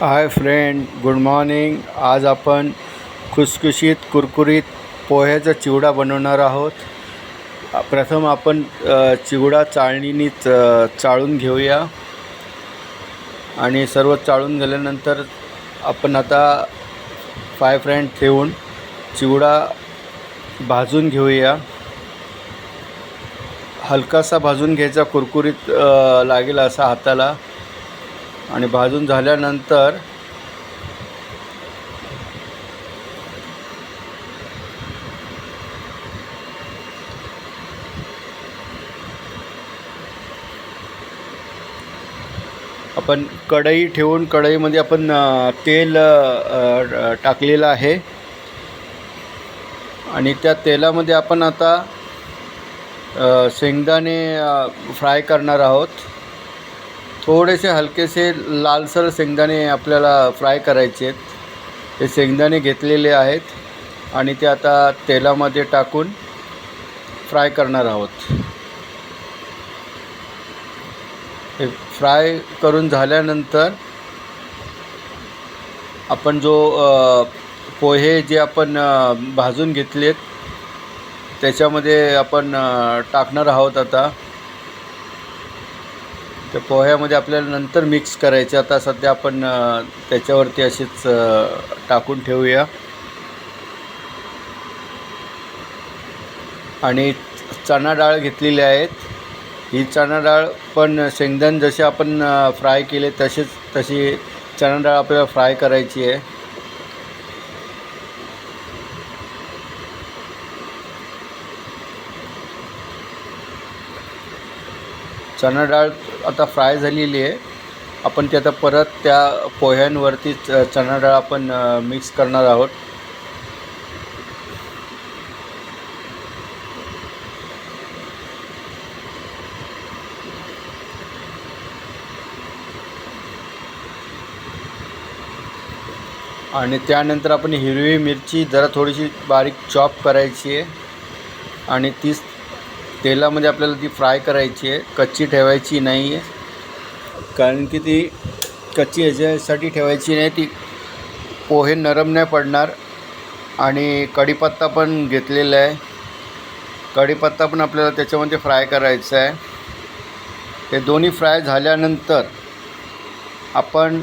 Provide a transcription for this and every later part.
Hi friend good morning. आज आपण खुसखुशीत कुरकुरीत पोह्याचा चिवडा बनवणार आहोत. प्रथम आपण चिवडा चाळणीने चाळून घेऊया. आणि सर्व चाळून झाल्यानंतर आपण आता फाय फ्रेंड ठेवून चिवडा भाजून घेऊया. हलकासा भाजून घ्यायचा कुरकुरीत लागेल असा हाताला. आणि भाजून झाल्यानंतर आपण कढई ठेवून कढईमध्ये आपण तेल टाकलेलं आहे. आणि त्या तेलामध्ये आपण आता शेंगदाणे फ्राय करणार आहोत. थोडेसे हलकेसे लालसर शेंगदाणे आपल्याला फ्राय करायचे आहेत. ते शेंगदाणे घेतलेले आहेत आणि ते आता तेलामध्ये टाकून फ्राय करणार आहोत. हे फ्राय करून झाल्यानंतर आपण जो पोहे जे आपण भाजून भाजून घेतलेत त्याच्यामध्ये आपण टाकणार आहोत आता. त्या पोह्यामध्ये आपल्याला नंतर मिक्स करायचे. आता सध्या आपण त्याच्यावरती अशीच टाकून ठेवूया. आणि चणा डाळ घेतलेली आहेत. ही चणा डाळ पण शेंगदाण जसे आपण फ्राय केले तसेच तशी चणा डाळ आपल्याला फ्राय करायची आहे. चणा डाळ आता फ्राय झालेली आहे. आपण ती आता परत त्या पोह्यांवरती चणा डाळ आपण मिक्स करणार आहोत. आणि त्यानंतर आपण हिरवी मिरची जरा थोडीशी बारीक चॉप करायची आहे. आणि तीच तेलामध्ये आपल्याला ती फ्राय करायची आहे. कच्ची ठेवायची नाही आहे कारण की ती कच्ची ह्याच्यासाठी ठेवायची नाही ती पोहे नरम नाही पडणार. आणि कढीपत्ता पण घेतलेला आहे. कढीपत्ता पण आपल्याला त्याच्यामध्ये फ्राय करायचा आहे. हे दोन्ही फ्राय झाल्यानंतर आपण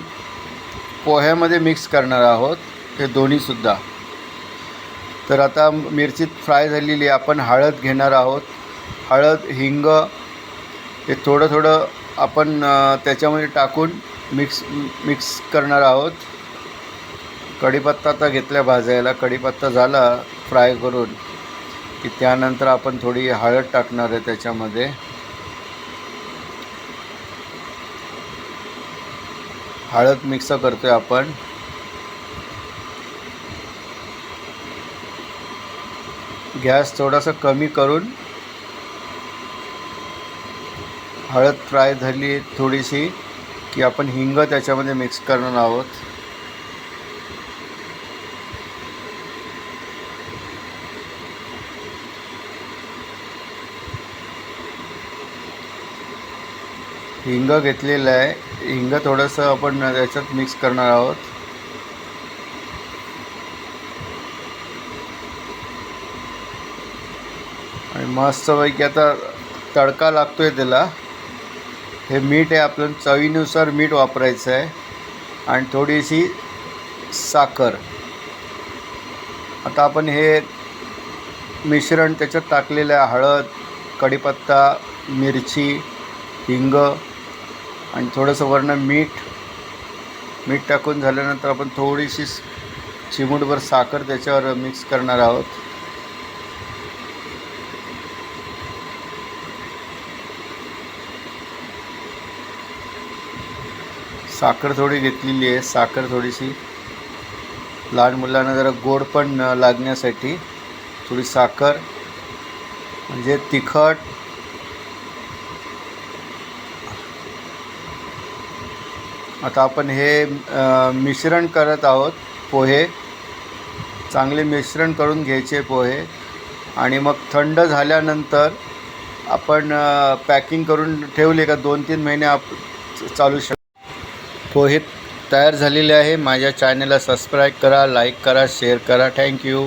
पोह्यामध्ये मिक्स करणार आहोत. हे दोन्हीसुद्धा तर आता मिरचीत फ्राय झालेली आहे. आपण हळद घेणार आहोत. हळद हिंग हे थोडं थोडं आपण त्याच्यामध्ये टाकून मिक्स मिक्स करणार आहोत. कढीपत्ता आता घेतला भाजायला. कढीपत्ता झाला फ्राय करून की त्यानंतर आपण थोडी हळद टाकणार आहे त्याच्यामध्ये. हळद मिक्स करतोय आपण. गॅस थोडासा कमी करून हळद फ्राय झाली थोडीशी की आपण हिंग त्याच्यामध्ये मिक्स करणार आहोत. हिंग घेतलेलं आहे. हिंग थोडंसं आपण त्याच्यात मिक्स करणार आहोत. आणि मस्तपैकी आता तडका लागतो आहे त्याला. हे मीठ आहे आपलं चवीनुसार मीठ वापरायचं आहे. आणि थोडीशी साखर. आता आपण हे मिश्रण त्याच्यात टाकलेलं आहे हळद कढीपत्ता मिरची हिंग आणि थोडंसं वरनं मीठ. मीठ टाकून झाल्यानंतर आपण थोडीशी चिमूटभर साखर त्याच्यावर मिक्स करणार आहोत. साखर थोडी घेतलेली आहे. साखर थोडीशी लहान मुलांना जरा गोड पण लागण्यासाठी थोडी साखर म्हणजे तिखट आता आपण हे मिश्रण करत आहोत पोहे. चांगले मिश्रण करून घ्यायचे पोहे. आणि मग थंड झाल्यानंतर आपण पॅकिंग करून ठेवले का? दोन तीन महिने आप चालू शक पोहे तयार झालेले आहे. माझ्या चॅनलला सबस्क्राईब करा लाईक करा शेअर करा. थँक्यू